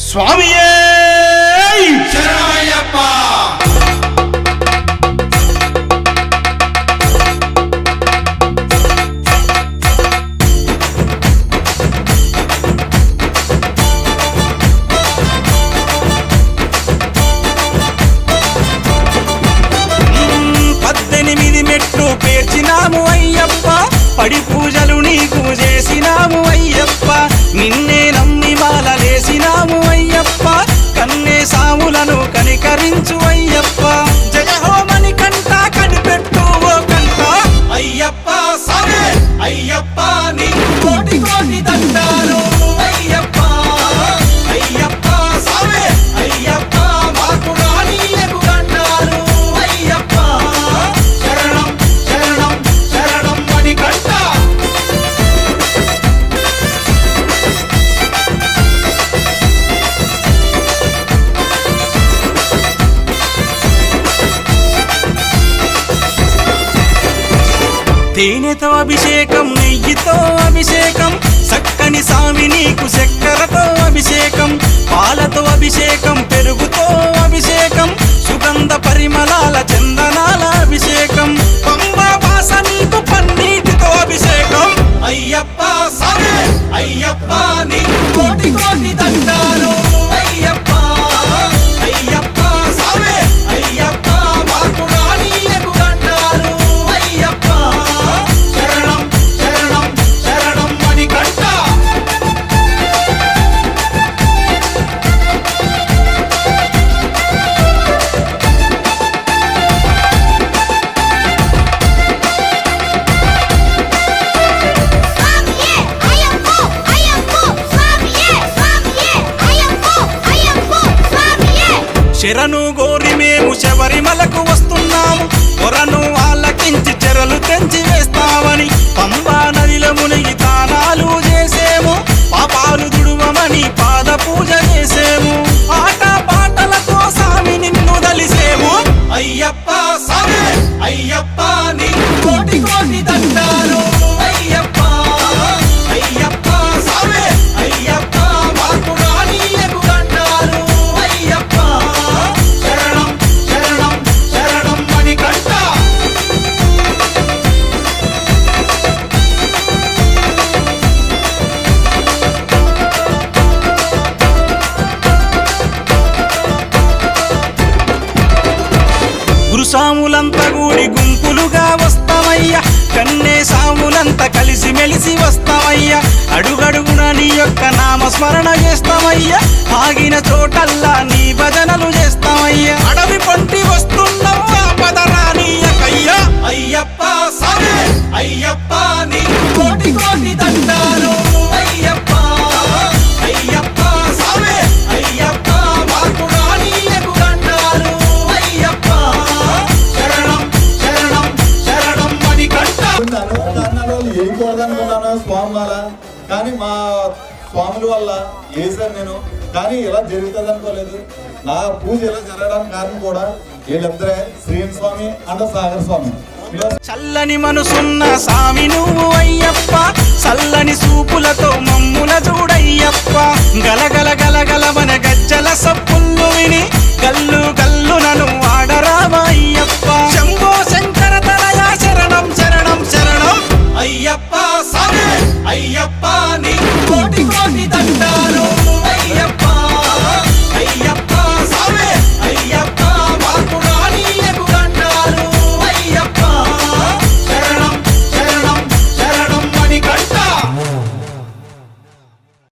స్వామియే! శరణమయ్యప్ప పద్దెనిమిది మెట్లు పేర్చినాము అయ్యప్ప పడి పూజలు నీకు చేసినాము. కనికరించు తేనెతో అభిషేకం నెయ్యితో అభిషేకం చక్కని సామి నీకు చక్కెరతో అభిషేకం పాలతో అభిషేకం చెరను గోరి మేము శబరిమలకు వస్తున్నాము. కొరను ఆలకించి చెరలు తెంచి వేస్తామని పంబాను సాములంత గూడి గుంపులుగా వస్తామయ్యా కన్నే సాములంతా కలిసి మెలిసి వస్తామయ్యా అడుగడుగున నీ యొక్క నామస్మరణ చేస్తామయ్యా ఆగిన చోటల్లా కన్నడలో స్వామి వల్ల. కానీ మా స్వాముల వల్ల వేసాను నేను. కానీ ఇలా జరుగుతుంది అనుకోలేదు. నా పూజ ఇలా జరగడానికి కారణం కూడా వీళ్ళిద్దరే శ్రీని స్వామి అండ్ సాగర్ స్వామి. చల్లని మనసున్న సామి నువ్వు అయ్యప్ప. చల్లని సూపులతో మమ్ముల చూడయ్యప్ప. గలగల గలగల మన గజ్జల సప్పుళ్ళు విని గల్లు కోటి కోటి